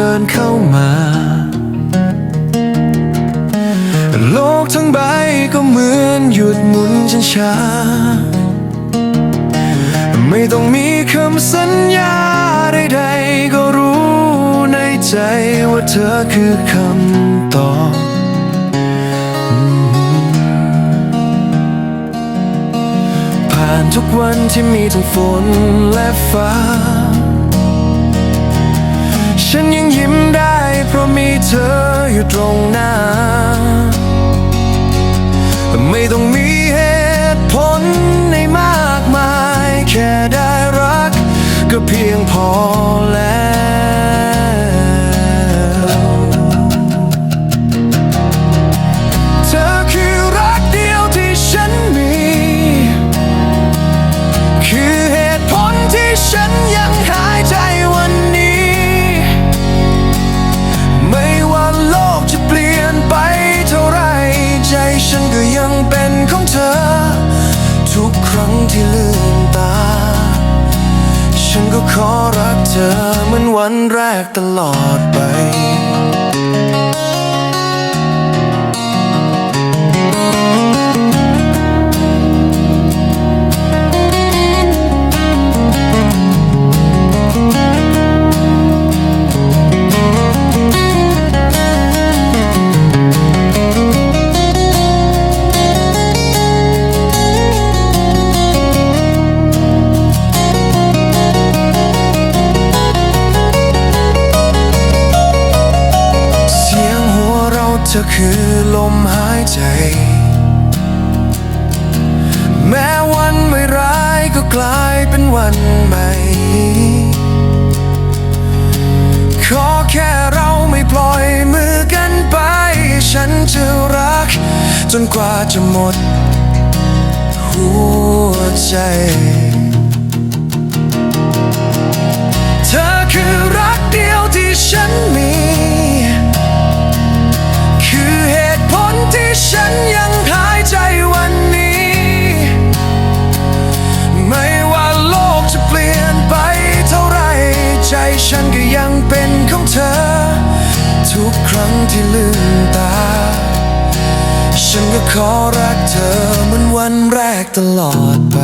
ดินเข้ามา โลกทั้งใบก็เหมือนหยุดหมุนช้าๆไม่ต้องมีคำสัญญาใดๆก็รู้ในใจว่าเธอคือคำตอบผ่านทุกวันที่มีทั้งฝนและฟ้า เพียงพอแล้ว เธอคือรักเดียวที่ฉันมี คือเหตุผลที่ฉันยังหายใจวันนี้ ไม่ว่าโลกจะเปลี่ยนไปเท่าไร ใจฉันก็ยังเป็นของเธอ ทุกครั้งที่ลืม ฉันก็ขอรักเธอเหมือนวันแรกตลอดไป เธอคือลมหายใจ แม้วันไม่ร้ายก็กลายเป็นวันใหม่ ขอแค่เราไม่ปล่อยมือกันไป ฉันจะรัก จนกว่าจะหมดหัวใจ ทุกครั้งที่ลืมตา ฉันก็ขอรักเธอเหมือนวันแรกตลอดไป